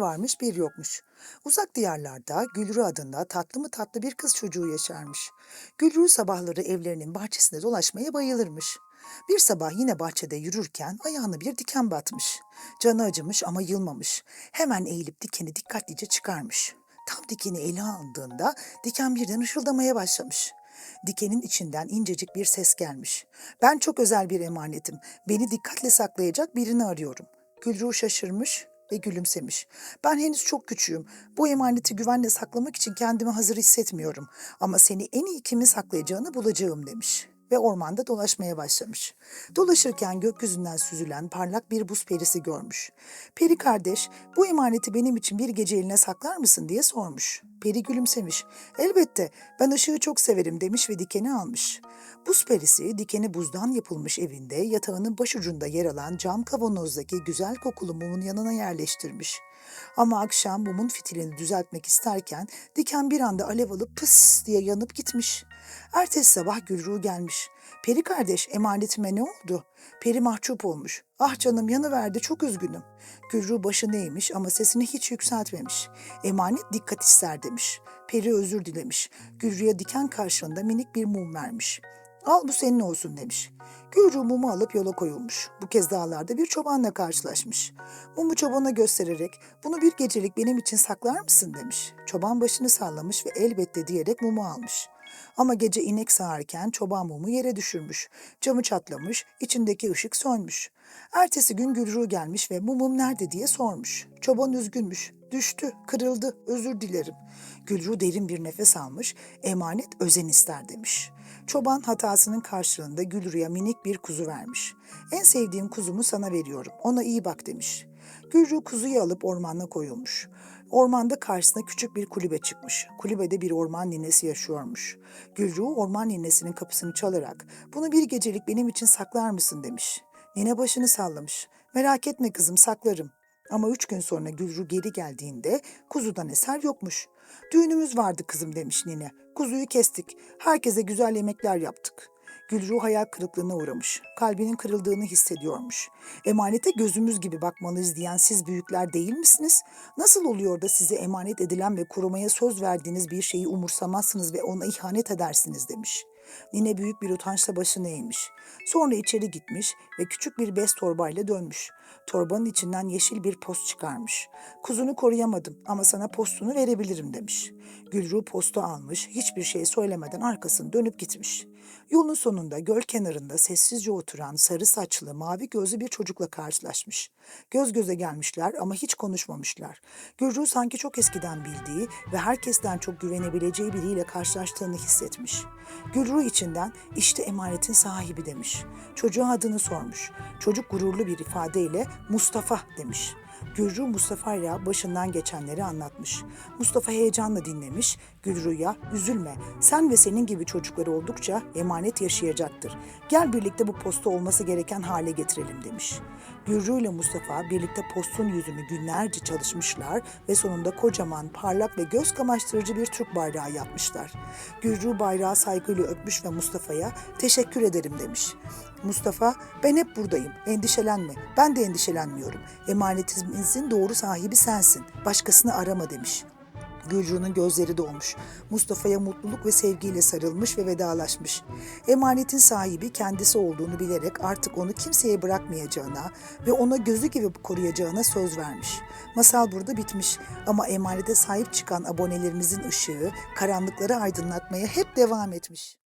varmış bir yokmuş. Uzak diyarlarda Gülru adında tatlı mı tatlı bir kız çocuğu yaşarmış. Gülru sabahları evlerinin bahçesinde dolaşmaya bayılırmış. Bir sabah yine bahçede yürürken ayağına bir diken batmış. Canı acımış ama yılmamış. Hemen eğilip dikeni dikkatlice çıkarmış. Tam dikeni ele aldığında diken birden ışıldamaya başlamış. Dikenin içinden incecik bir ses gelmiş. Ben çok özel bir emanetim. Beni dikkatle saklayacak birini arıyorum. Gülru şaşırmış ve gülümsemiş. Ben henüz çok küçüğüm. Bu emaneti güvenle saklamak için kendimi hazır hissetmiyorum. Ama seni en iyi kimin saklayacağını bulacağım demiş. Ve ormanda dolaşmaya başlamış. Dolaşırken gökyüzünden süzülen parlak bir buz perisi görmüş. Peri kardeş, bu emaneti benim için bir gece eline saklar mısın diye sormuş. Peri gülümsemiş. Elbette, ben ışığı çok severim demiş ve dikeni almış. Buz perisi dikeni buzdan yapılmış evinde yatağının başucunda yer alan cam kavanozdaki güzel kokulu mumun yanına yerleştirmiş. Ama akşam mumun fitilini düzeltmek isterken diken bir anda alev alıp pıs diye yanıp gitmiş. Ertesi sabah Gülru gelmiş. Peri kardeş emanetime ne oldu? Peri mahcup olmuş. Ah canım yanıverdi çok üzgünüm. Gülru başını eğmiş ama sesini hiç yükseltmemiş. Emanet dikkat ister demiş. Peri özür dilemiş. Gülru'ya diken karşılığında minik bir mum vermiş. Al bu senin olsun demiş. Gülru mumu alıp yola koyulmuş. Bu kez dağlarda bir çobanla karşılaşmış. Mumu çobana göstererek bunu bir gecelik benim için saklar mısın demiş. Çoban başını sallamış ve elbette diyerek mumu almış. Ama gece inek sağarken çoban mumu yere düşürmüş. Camı çatlamış, içindeki ışık sönmüş. Ertesi gün Gülru gelmiş ve mumum nerede diye sormuş. Çoban üzgünmüş. Düştü, kırıldı, özür dilerim. Gülru derin bir nefes almış, emanet özen ister demiş. Çoban hatasının karşılığında Gülru'ya minik bir kuzu vermiş. En sevdiğim kuzumu sana veriyorum, ona iyi bak demiş. Gülru kuzuyu alıp ormana koyulmuş. Ormanda karşısına küçük bir kulübe çıkmış. Kulübede bir orman ninesi yaşıyormuş. Gülru orman ninesinin kapısını çalarak bunu bir gecelik benim için saklar mısın demiş. Nine başını sallamış. Merak etme kızım saklarım. Ama üç gün sonra Gülru geri geldiğinde kuzudan eser yokmuş. Düğünümüz vardı kızım demiş nine. Kuzuyu kestik. Herkese güzel yemekler yaptık. Gülru hayal kırıklığına uğramış. Kalbinin kırıldığını hissediyormuş. Emanete gözümüz gibi bakmalıyız diyen siz büyükler değil misiniz? Nasıl oluyor da size emanet edilen ve korumaya söz verdiğiniz bir şeyi umursamazsınız ve ona ihanet edersiniz demiş. Nine büyük bir utançla başını eğmiş. Sonra içeri gitmiş ve küçük bir bez torbayla dönmüş. Torbanın içinden yeşil bir post çıkarmış. Kuzunu koruyamadım ama sana postunu verebilirim demiş. Gülru postu almış, hiçbir şey söylemeden arkasını dönüp gitmiş. Yolun sonunda göl kenarında sessizce oturan sarı saçlı, mavi gözlü bir çocukla karşılaşmış. Göz göze gelmişler ama hiç konuşmamışlar. Gülru sanki çok eskiden bildiği ve herkesten çok güvenebileceği biriyle karşılaştığını hissetmiş. Gülru içinden işte emanetin sahibi demiş. Çocuğa adını sormuş. Çocuk gururlu bir ifadeyle Mustafa demiş. Gülru Mustafa ile başından geçenleri anlatmış. Mustafa heyecanla dinlemiş. Gülru'ya üzülme sen ve senin gibi çocuklar oldukça emanet yaşayacaktır. Gel birlikte bu posta olması gereken hale getirelim demiş. Gülru ile Mustafa birlikte postun yüzünü günlerce çalışmışlar ve sonunda kocaman, parlak ve göz kamaştırıcı bir Türk bayrağı yapmışlar. Gülru bayrağı saygıyla öpmüş ve Mustafa'ya teşekkür ederim demiş. Mustafa, ben hep buradayım, endişelenme. Ben de endişelenmiyorum. Emanetimizin doğru sahibi sensin. Başkasını arama demiş. Gülru'nun gözleri dolmuş. Mustafa'ya mutluluk ve sevgiyle sarılmış ve vedalaşmış. Emanetin sahibi kendisi olduğunu bilerek artık onu kimseye bırakmayacağına ve ona gözü gibi koruyacağına söz vermiş. Masal burada bitmiş ama emanete sahip çıkan abonelerimizin ışığı karanlıkları aydınlatmaya hep devam etmiş.